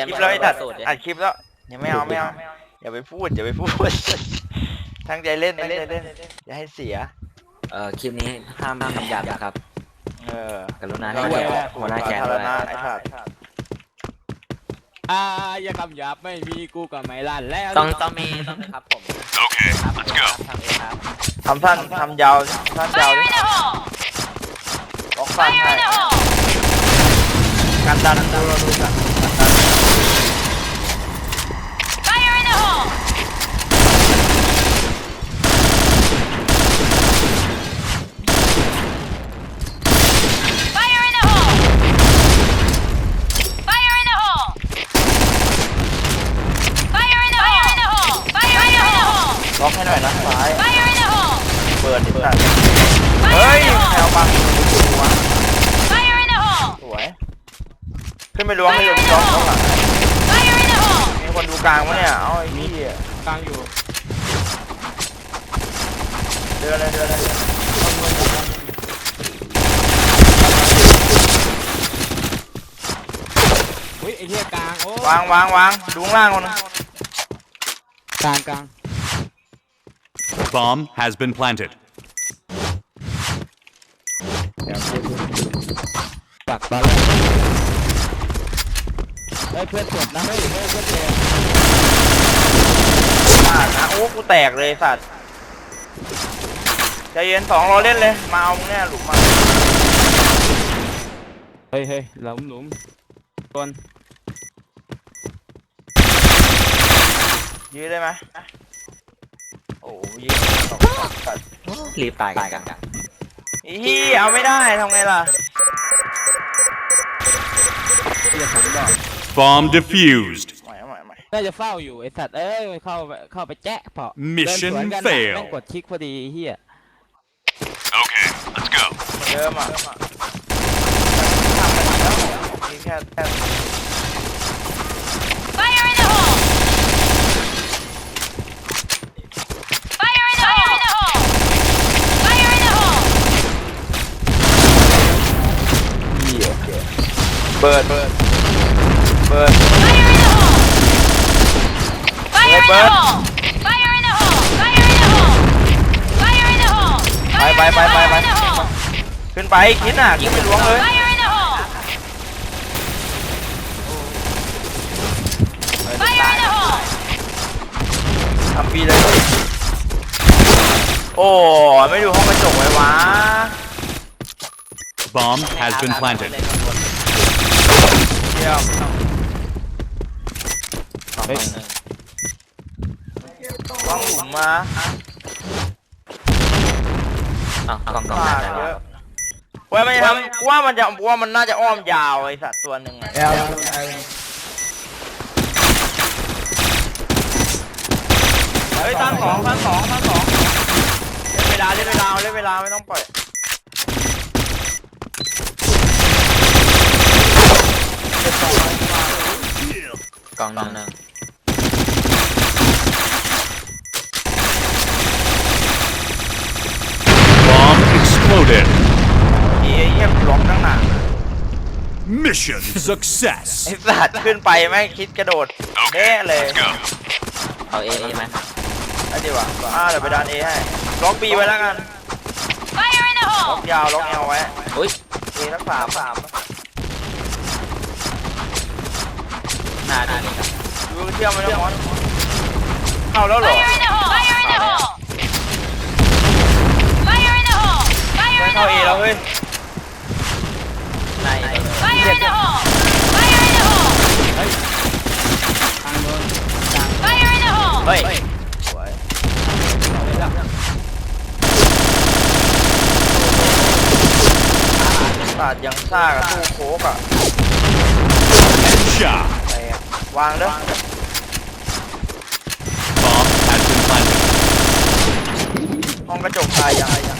อัดคลิปแล้วไอ้ตัดสูตรดิอัดคลิปแล้วยังไม่เอาไม่เอาอย่าไปพูดอย่าไปพูดตั้งใจเล่นตั้งใจเล่นอย่าให้เสีย เอ่อคลิปนี้ห้ามคำหยาบนะครับ เออกรุณาให้เราเกียรแบติบหัวหน้าแก๊งสาด้ธาวยรณะไอ้สัตว์อ่าอย่าคำหยาบไม่มีกูกับไม่ลั่นแล้วต้องต้องมีต้องมีครับผม Okay, ครับ let's go. ทำเองครับทำสั้นทำยาวสั้นยาวดิล็อกสั้นให้การดันดูเราดูกันการดัน ล็อกให้หน่อยนะซ้ายเปิดดิสัตว์เฮ้ยแนวบังหัวสวยขึ้นไป ล้วงให้ดูล้วงข้างหลังมีคนดูกลางวะเนี่ย เอาไอ้นี่กลางอยู่เดินเลยเดินเลยอุ้ยไอ้เหี้ยกลางโอ้วางวางวางดูข้างล่างคนนึงกลางกลาง Bomb has been planted. ปักบอลเฮ้ยเพื่อนจบนะเฮ้ยเฮ้ยเพื่อนเจ็บพลาดนะโอ้กูแตกเลยสัตว์ใจเย็นสองรอเล่นเลย มาเอามึงเนี่ยหลุมมาเฮ้ยเฮ้ยหลุมหลุมคนยื้อได้ไหมโอ้ยื้อสองสัตว์รีบตายกันกันอีเหี้ยเอาไม่ได้ทำไงล่ะเหี้ยสองดอก Bomb defused. ใหม่เอาใหม่เอาใหม่น่าจะเฝ้าอยู่ไอ้สัตว์เอ้ยเข้าไปเข้าไปแจ๊ะเปาะ Mission เดินสวนกันอะ fail แม่งกดคลิกพอดีเฮีย Okay, let's go. เดิมอะทำไปแล้วมีแค่แค่เบิร์ด เบิร์ดเบิร์ดไปไปไปไปไปขึ้นไปคิดน่ะคิดไปล้วงเลยทำปีเลย โอ้ไม่ดูห้องกระจกไว้วะ Bomb has been planted. เยี่ยม สองต่อหนึ่ง วางหลุมมาอ้าวกล่องกล่องพลาดได้เยแล้วอะว่ามันจะทำว่ามันจะว่ามันน่าจะอ้อมยาวไอสัตว์ตัวหนึ่งอะเฮ้ยตั้งสองตั้งสองตั้งสองเล่นเวลาเล่นเวลาเล่นเวลาไม่ต้องปล่อยกล่องหนึ่ง Bomb exploded. ดีไอ้เหี้ยล็อกตั้งนาน Mission success. ไอสัตว์ขึ้นไปไม่คิดกระโดดเด้เลย go. เอาเอไหมไอ้ดีวะอ่าเดี๋ยวไปดันเอให้ ล็อกบีไว้แล้วกันล็อกยาว ล็อกแอลไว้ อุ้ยเอรักสามสามหน้าดีนี่ดูเที่ยวมันจะมอนเข้าแล้วเหรอไม่ เข้าเอแล้วเฮ้ยในกลางโดนกลางเฮ้ยสวยศาสตร์ยังซ่ากับตู้โคกอะ Headshot. อะไรอะวางเด้อ Bomb has been planted. ห้องกระจกตายยังยัง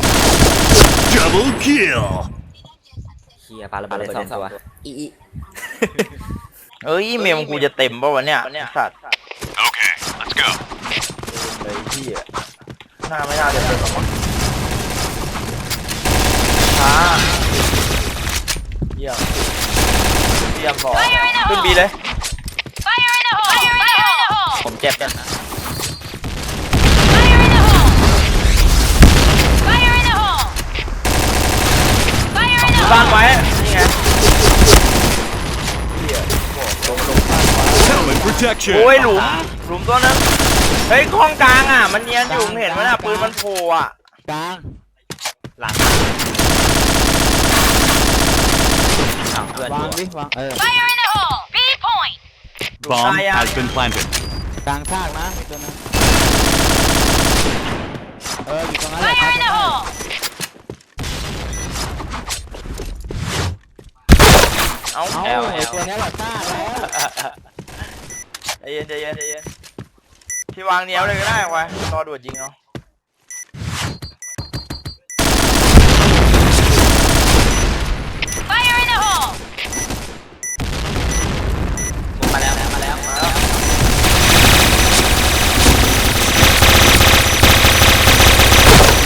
Double kill. เฮียปลาระเบิดสองตัวอีอีเอ้ยเมมกูจะเต็มป่ะวะเนี่ยไอ้สัตว์ Okay, let's go. เลยที่อะหน้าไม่น่าจะเต็มหรอกมั้งช้าเยี่ยมเยี่ยมมันบอกขึ้นบีเลย Fire in the hole! Fire in the hole! ผมเจ็บนะ บ้าน hole! ไว้ นี่ไงเหี้ยบอกลงลงบ้านไว้ Helmet protection. โอ้ยหลุม หลุมตัวนึง เฮ้ยห้องกลางอะ มันเนียนอยู่มึงเห็นไหมน่ะปืนมันโผล่อะ กลางหลังอ้าวเพื่อนอวางยู่ดิวางเออ Fire in the hole! B point! Bomb has been planted. กลางซากนะมีตัวนึงเอออยู่ตรงนั้นแหละ Fire in the hole! เอ้าเอาแอลไอ้ตัวนี้แหละซากแล้วใจเย็นใจเย็นใจเย็นที่วางเนี้ยวเลยก็ได้วะรอดูดยิงเอา Fire in the hole! มาแล้วมาแล้วมาแล้ว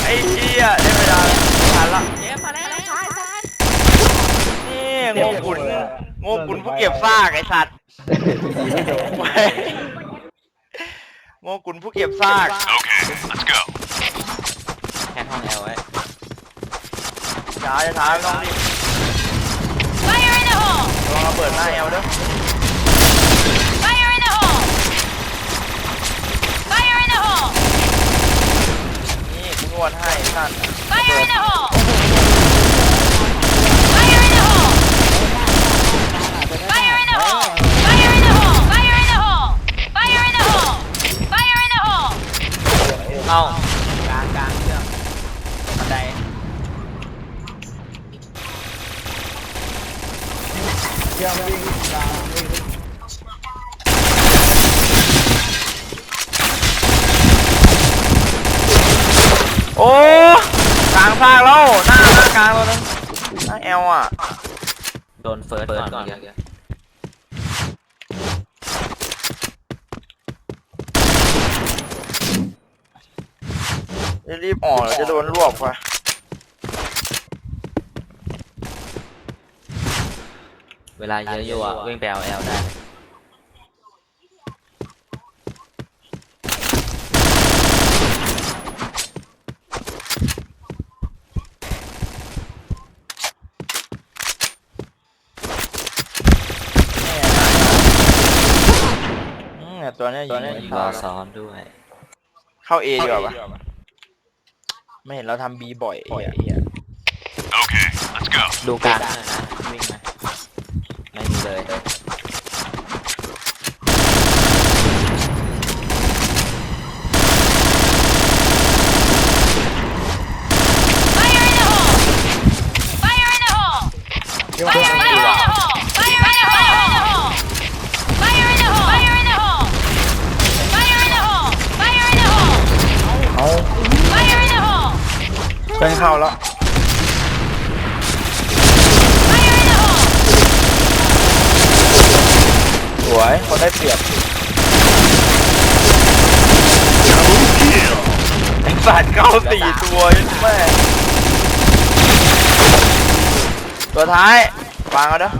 ไอ้เหี้ยได้เวลาทันละ เจ็บมาแล้วซ้ายซ้าย นี่โง่กุนโง่ กุนผู้เก็บซากไอ้สัตว์โง่กุนผู้เก็บซาก Okay, let's go. แค่ห้องแอลไว้ช้าจะช้าไม่ต้องรีบ Fire in the hole! ลองระเบิดหน้าเอวเด้อ Fire in the hole! Fire in the hole! นี่กูนวดให้ท่าน Fire in the hole! Fire in the hole! Fire in the hole! Fire in the hole! Fire in the hole! Fire in the hole! Fire in the hole! เข้ากลางกลางเครื่องบันไดโอ้กลางซากแล้วหน้าหน้ากลางตัวนึงหน้าเอวอะ โดนเฟิร์สก่อนเมื่อกี้ รีบๆออกเดี๋ยวจะโดนรวบว่ะเวลาเยอะอยู่อะวิ่งไปเอาแอลได้อืมเนี่ยตัวเนี้ยยิงยิงรอซ้อนด้วย เข้าเอดีกว่าปะ ไม่เห็นเราทำบีบ่อยไอ้เหี้ย Okay, let's go. ดูกลางหน่อยนะวิ่งไหมไม่มีเลย เป็นเข้าแล้ว Fire in the hole! สวยเขาได้เปรียบ Double kill. ไอ้สัตว์เข้าสี่ตัวแม่ตัวท้ายวางเอาเด้อ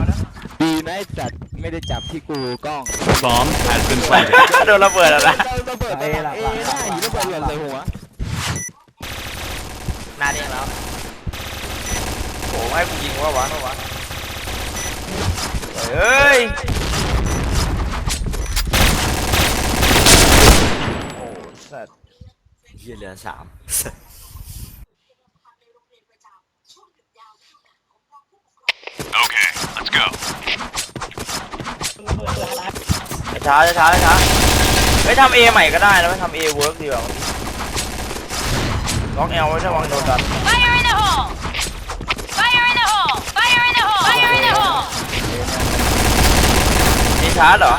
ดีนะไอ้จัดไม่ได้จับที่กูกล้อง Bomb has been planted. โดนระเบิดอะไรระเบิดเอหลังเอได้หินระเบิดหล่นใส่หัว หน้าเด้งแล้วโอ้ให้กูยิงว่าวะวะเฮ้ยโอ้สัตว์เฮียเหลือสาม Okay, let's go. ช้าช้าช้าไม่ทำเอใหม่ก็ได้นะไม่ทำเอเวิร์กดีกว่า ล็อกเอลไว้ถ้าวางโดนดัน Fire in the hole! Fire in the hole! Fire in the hole! Fire in the hole! มีชาร์จเหรอ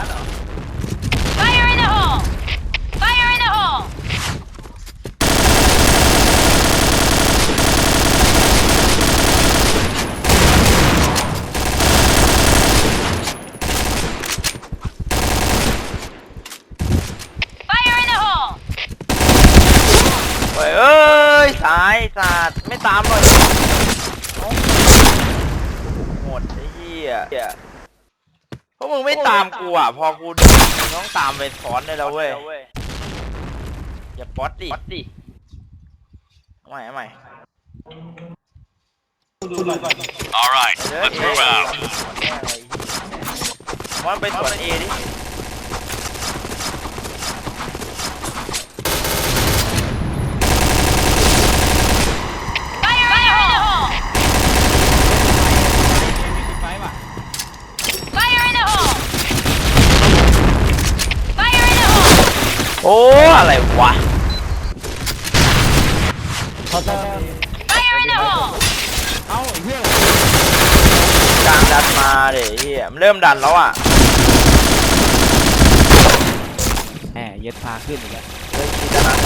เอ้าหมดไอ้เหี้ยมึงไม่ตามกูอะ พอกูมึงต้องตามไปถอนได้แล้วเว้ย อย่าป๊อตดิเอาใหม่เอาใหม่ All right, เด้อ let's เอ move out. มันไปสวนเอดิ Fire in the hole! ไปว่ะ Fire in the hole! Fire in the hole! โอ้อะไรวะ Fire in the hole! เอ้าไอ้เหี้ยกลางดันมาเดี๋ยวเฮียมันเริ่มดันแล้วอะแหมเย็ดพาขึ้นอีกแล้วเฮ้ยคิดจะนัด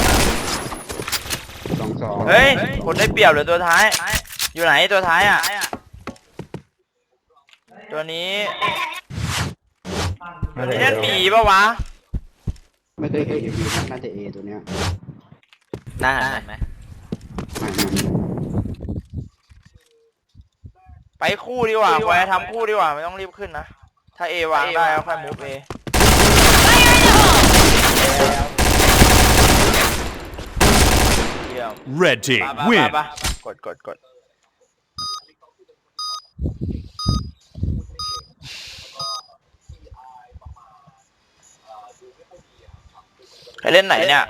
สองสองเฮ้ยคนได้เปรียบเหรือตัวท้าย อยู่ไหนตัวท้ายอะ ตัวนี้ตัวนี้เล่นบีปะวะ ไม่เคยเห็นวีน่าจะเอตัวเนี้ยน่าหันไหมไม่ไม่ไปคู่ดีกว่าควายทำคู่ดีกว่าไม่ต้องรีบขึ้นนะ ถ้าเอวางได้ก็ค่อยมูฟเอ Fire in the hole! เยี่ยม Red team ไปไป win. ไปกดกดกด ใครเล่นไหนเนี่ย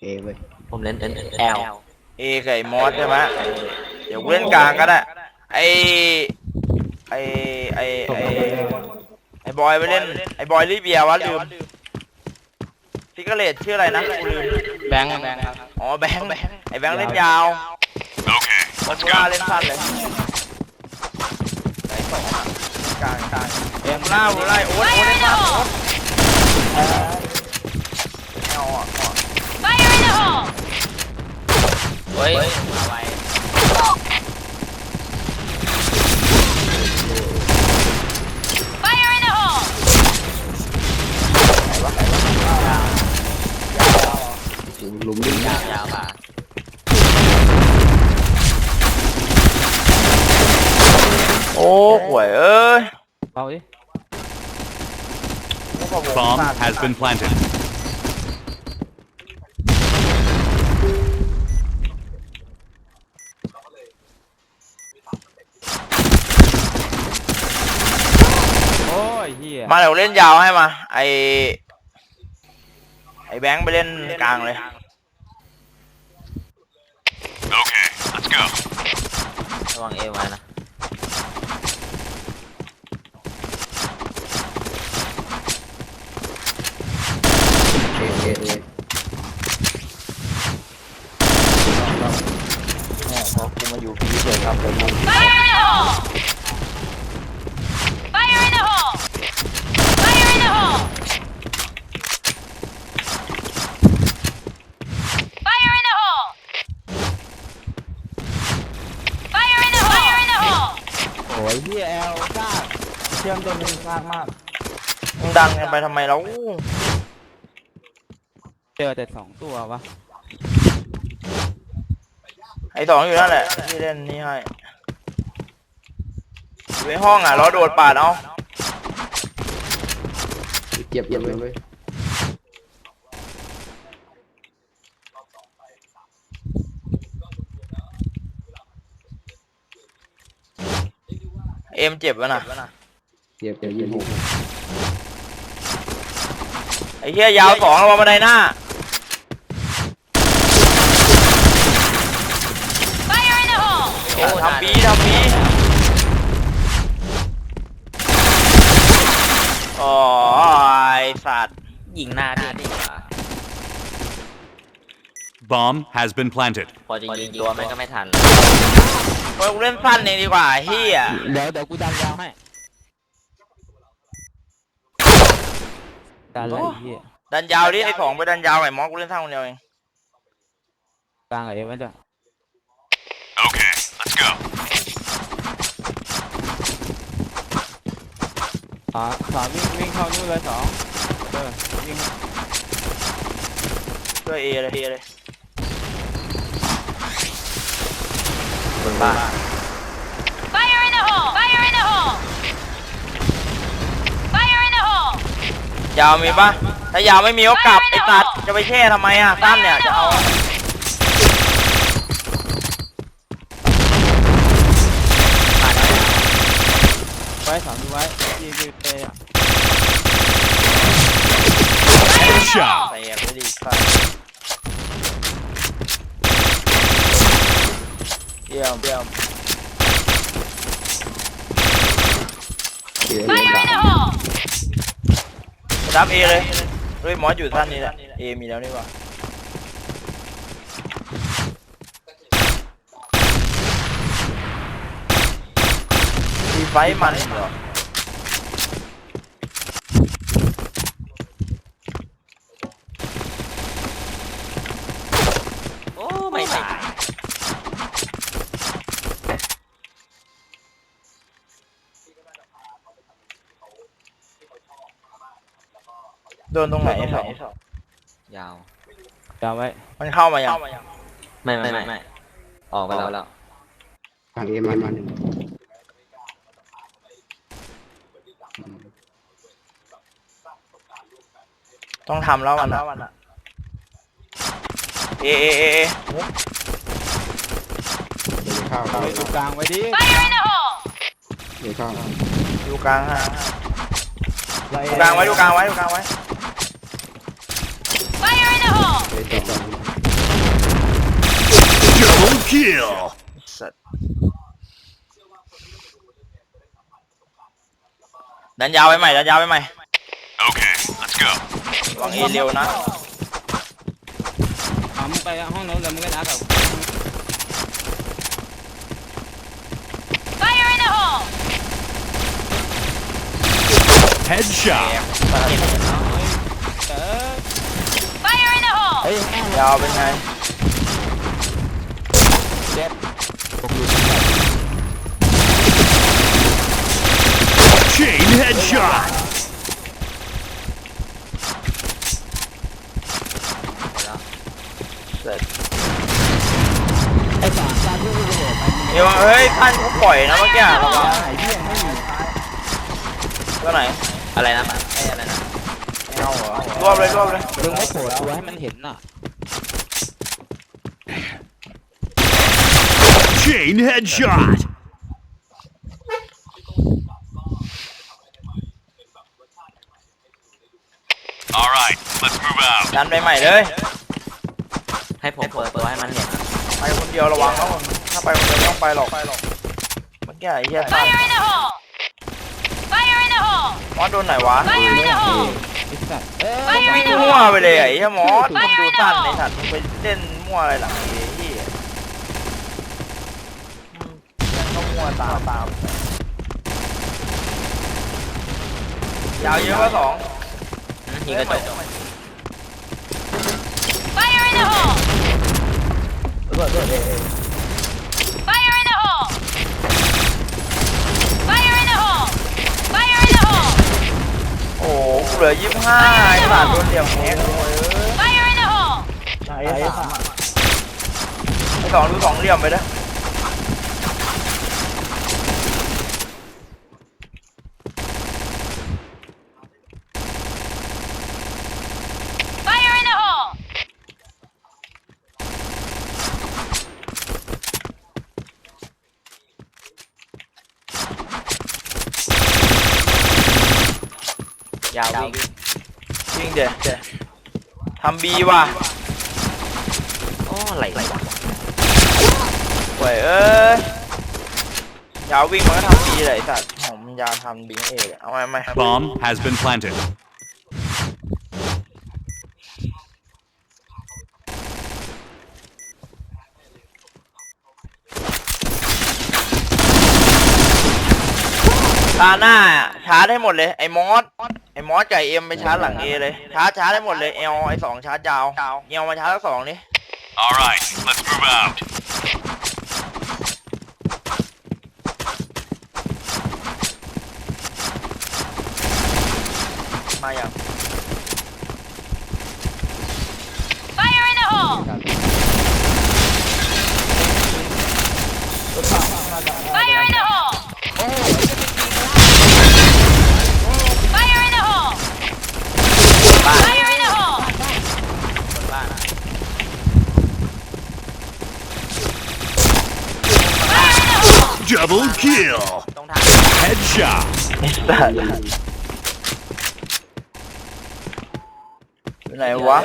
เอเว้ยผมเล่น N L เอไก่มอสใช่ไหมเดี๋ยวกูเล่นกลางก็ได้ ไอไอไอไอไอบอยไปเล่น ไอบอยลิเบียวะลืมฟิกเกอร์เลตชื่ออะไรนะกูลืม แบงค์แบงค์ครับอ๋อแบงค์ไอแบงค์เล่นยาว Okay, คอ let's สล่า go. เล่นสั้นเลยไหนสองอะกลางกลางเอ็มล่าบูไล่โอ๊ตโอ๊ต Fire เล่ in น the สั้น hole! เอาอะเอาอะ Fire in the hole! เฮ้ยเอาไว้ Fire in the hole! หลุมดิ้นยาวยาวป่ะโอ้ห่วยเอ้ยเอาดิ Bomb has been planted. โอ้ยเหี้ยมาเดี๋ยวเล่นยาวให้มา ไอไอแบงค์ไปเล่นกลางเลย Okay, let's go. ระวังเอไว้นะ เอเอเอ พอกูมาอยู่พีเฉยทำเลยมึง Fire in the hole! Fire in the hole! Fire in the hole! Fire in the hole! Fire in the hole! Fire in the hole! โอ้ยเหี้ยแอลซ่ากเชื่อมตัวนึง ซ่ากมากมึงดันกันไปทำไมแล้วเจอแต่สองตัววะไอสองอยู่นั่นแหละที่เล่นนี่ให้อยู่ในห้องอะรอโดดปาดเอาเจ็บเจ็บเลยเว้ยเอ็มเจ็บวะน่ะ เจ็บเจ็บยิงหกไอเฮียยาวสองระวังบันไดหน้า Fire in the hole! ทำบีทำบีโอ้ยสัตว์ยิงหน้าพี่ดีกว่า Bomb has been planted. พอจะยิงตัวมันก็ไม่ทัน เฮ้ยกูเล่นสั้นเองดีกว่าเฮียเดี๋ยวเดี๋ยวกูดันยาวให้ ดันอะไรไอ้เหี้ยดันยาวดิไอสองไปดันยาวไอมอสกูเล่นสั้นคนเดียวเองกลางกับเอฟไว้ด้วย Okay, let's go. สองสองวิ่งวิ่งเข้านู่นเลยสองเออวิ่งช่วยเอเลยเอเลยคนบ้า Fire ยาวมีปะถ้ายาวไม่มีก็กลับไอ้ตัดจะไปแช่ทำไมอะสั้นเนี่ยจะเอาไว้สองดูไว้ยียีเปย์อะ Headshot. ใส่แอบไม่ดีสัตว์เยี่ยมเยี่ยม เสีย Fire in the hole! รับเอเลยเฮ้ยหมอสอยู่ท่านนี้แหละเอมีแล้วนี่ว่ามีไฟมันเหรอ โอ้ไม่ตาย โด นตรงไหนไอ้สองยาว จำไว้มันเข้ามายังไม่ไม่ไม่ไม่ออกไปแล้วทางเอมันมันต้องทำแล้วมันอะเอเอเอเอเดี๋ยวเข้าเข้าไว้ดูกลางไว้ดิ Fire in the hole! เดี๋ยวเข้าดูกลางฮะดูกลางไว้ดูกลางไว้ดูกลางไว้ Fire in the hole! เดี๋ยวจบ Double kill. สัตว์ดันยาวไปใหม่ดันยาวไปใหม่ Okay, let's go. วางเอเร็วนะเอามึงไปห้องโน้นเลยมึงก็นัดกับ Fire in the hole! Headshot. เออ Fire in the hole! เฮ้ย ยาวเป็นไง เจ็บ Chain headshot. เสร็จไอ้สามตาที่กูจะโดดไปมึงเดี๋ยวเฮ้ยท่านเขาปล่อยนะเมื่อกี้ระวังไอ้เหี้ยไม่มีตัวไหนอะไรนะไอ้อะไรนะไม่เอาเหรอรวบเลยรวบเลยมึงไม่โผล่ตัวให้มันเห็นน่ะ Chain headshot. Let's move out. ดันไปใหม่เลย ให้ผมเปิดตัวให้มันเห็นไปคนเดียวระวังนะมึงถ้าไปคนเดียวไม่ต้องไปหรอกเมื่อกี้ไอ้เหี้ยท่าน Fire in the hole! Fire in the hole! มอสโดนไหนวะ Fire in the hole! ไอ้สัตว์เออ Fire in the มั่ว hole! ไปเลยไอ้เหี้ยมอส Fire ดู in the สั้น hole ในสัตว์มึงไปเล่นมั่วอะไรหลังเอ้ที่ต้องมั่วตามตามยาวเยอะกว่าสอง ยิงกระจก Fire in the hole! เบิดเบิดเอ Fire in the hole! Fire in the hole! Fire in the hole! โอ้โหกูเหลือยี่สิบห้าไอ้สัตว์โดนเหลี่ยมแฮกเลย Fire in the hole! ไอ้สามไอ้สองดูสองเหลี่ยมไปนะ Fire in the hole! ยาววิ่งจริงเด็ดทำบีว่ะโอ้ไหลไหลเว้ยเอ้ยยาววิ่งมันก็ทำบีเลยไอ้สัตว์ผมยาวทำบีเอเลยเอาไหมไหม Bomb has been planted. ตาหน้าอะชาร์จให้หมดเลยไอ้มอส ไอ้มอสไก่เอ็มไปชาร์จหลังเอเลยชาร์จชาร์จให้หมดเลยเอลไอ้สองชาร์จยาวเอลมาชาร์จทั้งสองนี่ All right, let's move out. มาอย่าง Fire in the hole! Fire in the hole! Fire in the hole! Double kill. ตรงทาง Headshot. ไอ้สัตว์อยู่ไหนวะ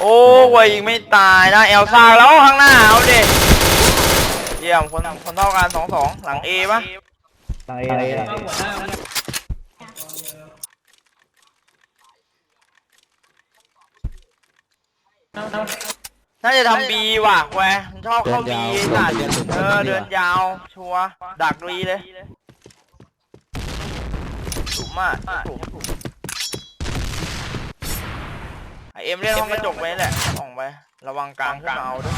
โอ้ยยิงไม่ตายนะเอลซ่าแล้วข้างหน้าเอาดิเยี่ยมคนคนเท่ากันสองสองหลังเอปะหลังเอหลังเอหลังเอ น่าจะทำบีว่ะแวะมันชอบเข้าบีสัตว์เออเดินยาว ชัวร์ดักรีเลยถุมอะถุมไอเอ็มเล่นห้องกระจกไว้แหละออกไประวังกลางขึ้นมาเอาด้วย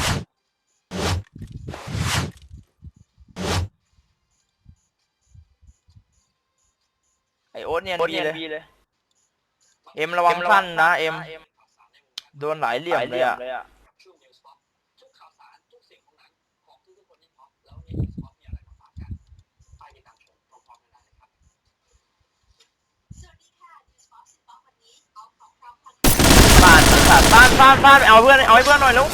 ไอโอ๊ตเนี่ยบีเลย เอ็มระวังสั้นนะเอ็มโดนหลายเหลี่ยมเลยอะ บ้าน สัตว์บ้านบ้านบ้านเอาเพื่อนเอาให้เพื่อนหน่อยลูก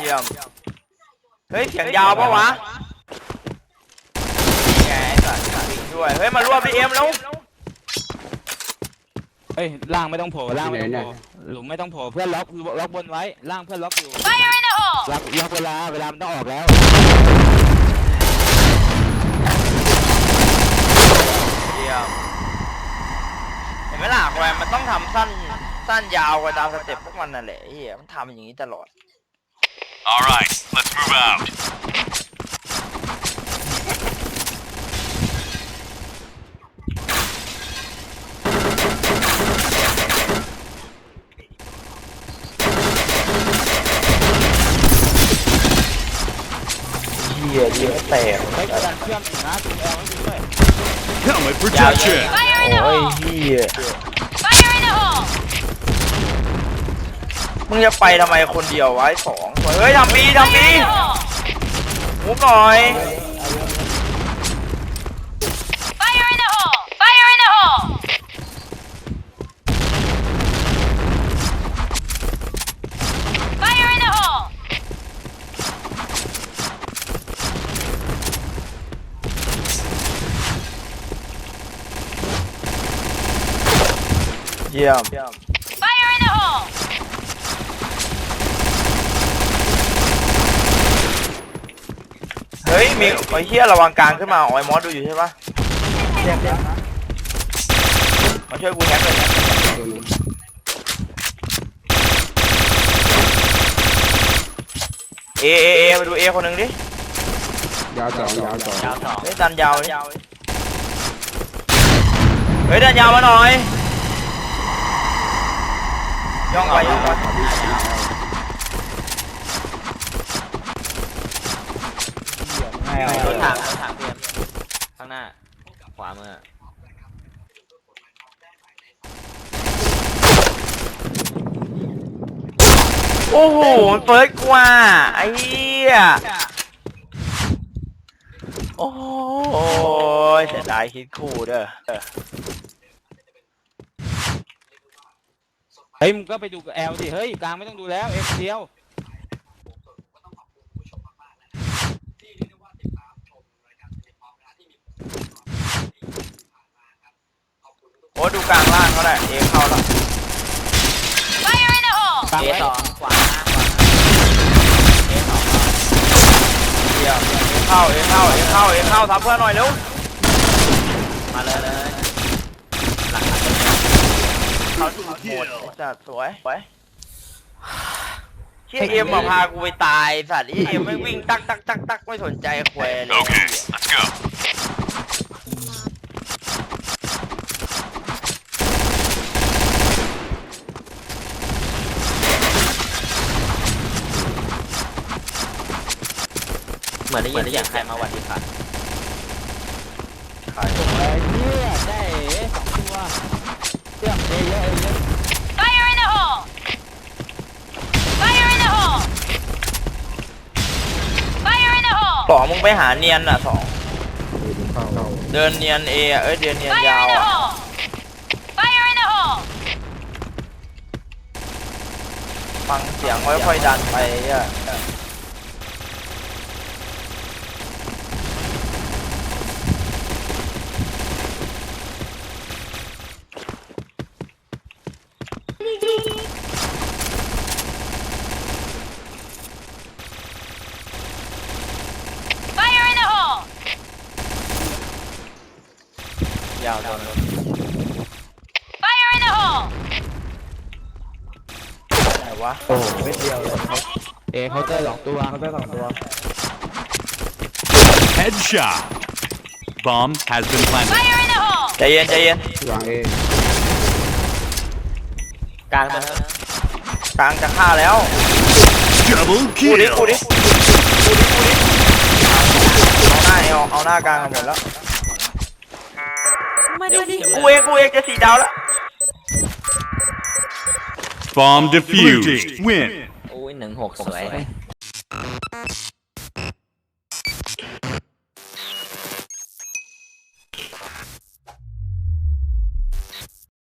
เยี่ยมเฮ้ยเสียงยาวปะวะนี่ไงไอ้สัตว์วิ่งด้วยเฮ้ยมารวบพีเอ็มแล้วเฮ้ยล่างไม่ต้องโผล่ล่างไม่ต้องโผล่หลุมไม่ต้องโผล่เพื่อนล็อกล็อกบนไว้ล่างเพื่อนล็อกอยู่ Fire in the hole! ล็อกล็อกเวลาเวลามันต้องออกแล้วเยี่ยมเห็นไหมล่ะแวมมันต้องทำสั้น สั้นยาวกว่าดาวสเต็ปพวกมันนั่นแหละไอ้เฮียมันทำอย่างนี้ตลอด All right, let's move out. เฮียเฮียแตกเฮ้ยดันเชื่อมอยู่นะตัวแอลไม่มีด้วย Helmet protection. Fire in the โอ้ย hole! เฮีย Fire in the hole! มึงจะไปทำไมคนเดียววะไอ้สองเฮ้ยทำบีทำบี Fire in the hole! มุกหน่อย Fire in the hole! Fire in the hole! Fire in the hole! เยี่ยม Fire in the hole! เฮ้ยมีไอ้เฮียระวังกลางขึ้นมาอ๋อไอ้มอสดูอยู่ใช่ปะมาช่วยกูแฮกเลยนะตัวนึงเอเอเอมาดูเอคนหนึ่งดิยาวสองยาวสองยาวสองเฮ้ยดันยาวดิเฮ้ยดันยาวมาหน่อยย่องไปย่องไป รถถังรถถังเพื่อนข้างหน้า ขวามือโอ้โหมันเปิดกว่าไอ้เหี้ยโอ้ยเสียดายคิดคู่เด้อเฮ้ยมึงก็ไปดูกับแอลดิเฮ้ยกลางไม่ต้องดูแล้วเอ็กเดียว โอ้ดูกลางล่างเขาได้เอเข้าแล้ว Fire in the hole! กลาง เอไว้สองขวาหน้าขวาเอสองเยี่ยมเอเข้าเอเข้าเอเข้าเอเข้าทำเพื่อนหน่อยเร็วมาเลยเลยหลังเขาถูกหมดจัดสวยสวยเชี่ยเอ็มมาพากูไปตายสัตว์เอ็มไม่วิ่งตักตักตักตักไม่สนใจแควเลย Okay, let's go. เหมือนได้ยินเสียงใครมาหวัดดีค่ะขายเฮ้ยเนี่ยได้เอ๋สองตัวเชื่อมเอเยอะเอเยอะ Fire in the hole! Fire in the hole! Fire in the hole! สองมึงไปหาเนียนอะสองเข้าเข้าเดินเนียนเอะเอ้ยเดินเนียน Fire ยาว in the อะ hole! Fire in the hole! ฟังเสียงค่อยๆดันไปอะ ยาวตัวนึง Fire in the hole! ไหนวะโอ้เม็ดเดียวเลยเขาเอเขาเตอร์สองตัวเขาได้สองตัว Headshot. Bomb has been planted. Fire in the hole! ใจเย็นใจเย็นวางเอกลางตัวนึงกลางจะฆ่าแล้ว Double กูดิ kill. กูดิกูดิกูดิเอาหน้าเอาเอาหน้ากลางกันหมดแล้ วกูเองกูเองจะสีดาวแล้ว Bomb defused. Win. โอ้ยหนึ่งหกสวย